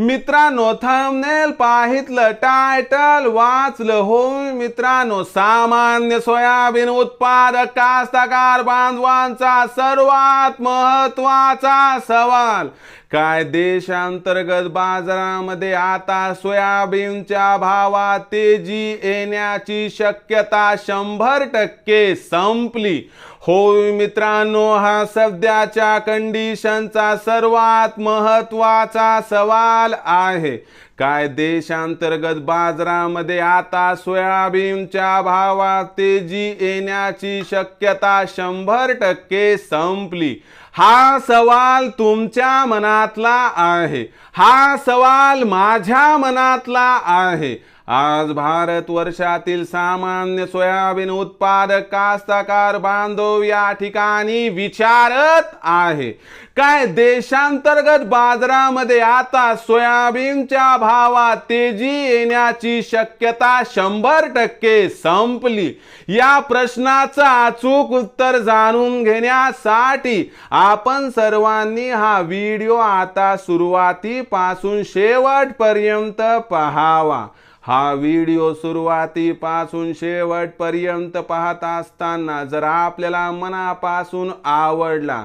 मित्रांनो thumbnail पाहितलं title वाचलं हो मित्रांनो सामान्य सोयाबीन उत्पादक कास्तकार बांधवांचा सर्वात महत्त्वाचा सवाल काय देशांतर्गत बाजारामध्ये आता सोयाबीनच्या भावात तेजी येण्याची शक्यता शंभर टक्के संपली? होय मित्रांनो हा सध्याच्या कंडिशनचा सर्वात महत्त्वाचा सवाल आहे. काय देशांतर्गत बाजारामध्ये आता सोयाबीनच्या भावात तेजी येण्याची शक्यता शंभर टक्के संपली. हा सवाल तुमच्या मनातला आहे. हा सवाल माझ्या मनातला आहे. आज भारत वर्षातील सामान्य सोयाबीन उत्पादक कास्तकार बांधव या ठिकाणी विचारत आहे. काय देशांतर्गत बाजारामध्ये आता सोयाबीनच्या भावात तेजी येण्याची शक्यता शंभर टक्के संपली? या प्रश्नाचं अचूक उत्तर जाणून घेण्यासाठी आपण सर्वांनी हा व्हिडिओ आता सुरुवातीपासून शेवटपर्यंत पहावा. हा व्हिडिओ सुरुवातीपासून शेवटपर्यंत पाहत असताना जर आपल्याला मनापासून आवडला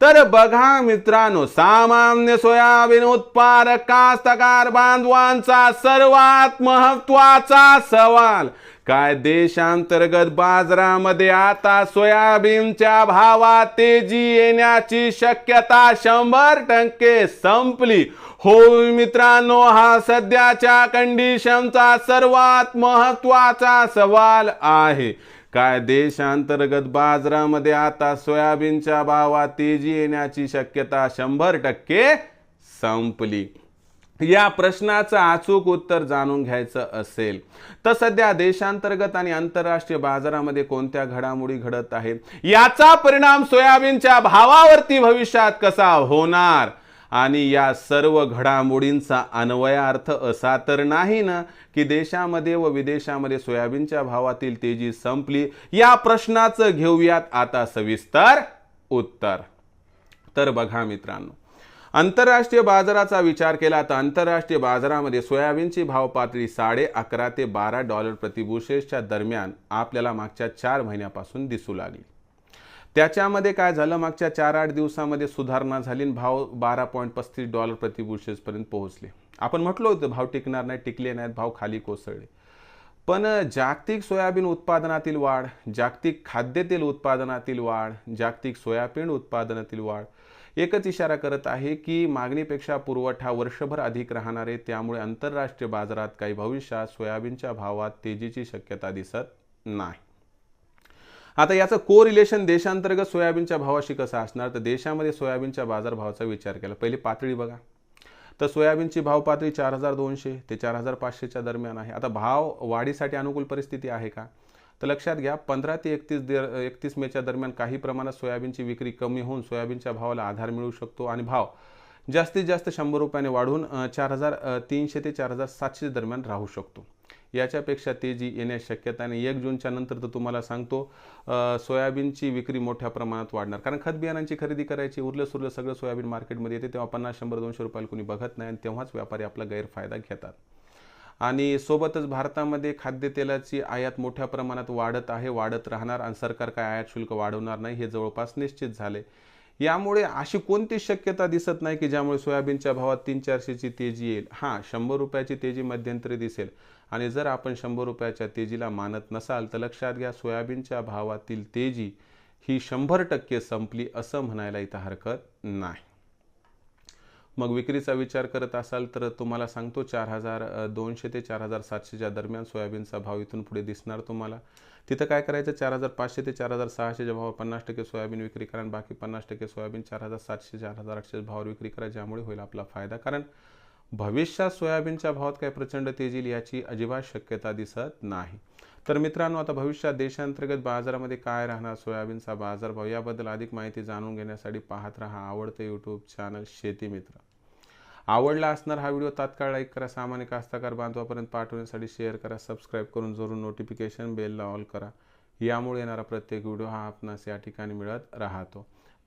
तर बघा मित्रांनो सामान्य सोयाबीन उत्पादक कास्तकार बांधवांचा सर्वात महत्त्वाचा सवाल काय देशांतर्गत बाजारामध्ये आता सोयाबीनच्या भावात तेजी येण्याची शक्यता शंभर टक्के संपली? होय मित्रांनो हा सध्याच्या कंडिशनचा सर्वात महत्त्वाचा सवाल आहे. काय देशांतर्गत बाजारामध्ये आता सोयाबीनच्या भावात तेजी येण्याची शक्यता शंभर टक्के संपली. या प्रश्नाचं अचूक उत्तर जाणून घ्यायचं असेल तर सध्या देशांतर्गत आणि आंतरराष्ट्रीय बाजारामध्ये कोणत्या घडामोडी घडत आहेत? याचा परिणाम सोयाबीनच्या भावावरती भविष्यात कसा होणार? आणि या सर्व घडामोडींचा अन्वयार्थ असा तर नाही ना की देशामध्ये व विदेशामध्ये सोयाबीनच्या भावातील तेजी संपली? या प्रश्नाचं घेऊयात आता सविस्तर उत्तर. तर बघा मित्रांनो आंतरराष्ट्रीय बाजाराचा विचार केला तर आंतरराष्ट्रीय बाजारामध्ये सोयाबीनची भाव पातळी साडे अकरा ते बारा डॉलर प्रतिबुशेसच्या दरम्यान आपल्याला मागच्या चार महिन्यापासून दिसू लागली. त्याच्यामध्ये काय झालं? मागच्या चार आठ दिवसामध्ये सुधारणा झाली आणि भाव बारा पॉईंट पस्तीस डॉलर प्रतिबुशेसपर्यंत पोहोचले. आपण म्हटलो होतं भाव टिकणार नाही टिकले नाहीत भाव खाली कोसळले. पण जागतिक सोयाबीन उत्पादनातील वाढ जागतिक खाद्यतेल उत्पादनातील वाढ जागतिक सोयाबीन उत्पादनातील वाढ एकच इशारा करत आहे की मागणीपेक्षा पुरवठा वर्षभर अधिक राहणार आहे. त्यामुळे आंतरराष्ट्रीय बाजारात काही भविष्यात सोयाबीनच्या भावात तेजीची शक्यता दिसत नाही. आता याचं को रिलेशन देशांतर्गत सोयाबीनच्या भावाशी कसं असणार? तर देशामध्ये सोयाबीनच्या बाजारभावाचा विचार केला. पहिली पातळी बघा. तर सोयाबीनची भाव पातळी चार हजार दोनशे ते चार हजार पाचशेच्या दरम्यान आहे. आता भाव वाढीसाठी अनुकूल परिस्थिती आहे का? तर लक्षात घ्या पंधरा ते एकतीस दर एकतीस मेच्या दरम्यान काही प्रमाणात सोयाबीनची विक्री कमी होऊन सोयाबीनच्या भावाला आधार मिळू शकतो आणि भाव जास्तीत जास्त शंभर रुपयाने वाढून चार हजार तीनशे ते चार हजार सातशे दरम्यान राहू शकतो. याच्यापेक्षा तेजी येण्याची शक्यता आणि एक जूनच्या नंतर तर तुम्हाला सांगतो सोयाबीनची विक्री मोठ्या प्रमाणात वाढणार. कारण खत बियाणांची खरेदी करायची उरलं सुरलं सगळं सोयाबीन मार्केटमध्ये येते तेव्हा पन्नास शंभर दोनशे रुपयाला कोणी बघत नाही आणि तेव्हाच व्यापारी आपला गैरफायदा घेतात. आणि सोबतच भारतामध्ये खाद्यतेलाची आयात मोठ्या प्रमाणात वाढत आहे वाढत राहणार आणि सरकार काय आयात शुल्क वाढवणार नाही हे जवळपास निश्चित झाले. यामुळे अशी कोणती शक्यता दिसत नाही की ज्यामुळे सोयाबीनच्या भावात तीन चारशेची तेजी येईल. हां शंभर रुपयाची तेजी मध्यंतरी दिसेल. आणि जर आपण शंभर रुपयाच्या तेजीला मानत नसाल तर लक्षात घ्या सोयाबीनच्या भावातील तेजी ही शंभर टक्के संपली असं म्हणायला इथं हरकत नाही. मग विक्रीचा विचार करत असाल तर तुम्हाला सांगतो चार हजार दोनशे ते चार हजार सातशेच्या दरम्यान सोयाबीनचा भाव इथून पुढे दिसणार तुम्हाला. तिथं काय करायचं चार हजार पाचशे ते चार हजार सहाशेच्या भावावर पन्नास टक्के सोयाबीन विक्री करा आणि बाकी पन्नास टक्के सोयाबीन चार हजार सातशे चार हजार आठशे भावावर विक्री करा ज्यामुळे होईल आपला फायदा. कारण भविष्यात सोयाबीनच्या भावात काही प्रचंड तेज येईल याची अजिबात शक्यता दिसत नाही. तर मित्रांनो आता भविष्यात देशांतर्गत बाजारामध्ये काय राहणार? सोयाबीनचा बाजारभाव याबद्दल अधिक माहिती जाणून घेण्यासाठी पाहत राहा आवडतं यूट्यूब चॅनल शेती मित्र. आवडला असणार हा व्हिडिओ तात्काळ लाईक करा सामान्य कास्तकार बांधवापर्यंत पाठवण्यासाठी शेअर करा सबस्क्राईब करून जरूर नोटिफिकेशन बेलला ऑल करा. यामुळे येणारा प्रत्येक व्हिडिओ हा आपणास या ठिकाणी मिळत राहतो.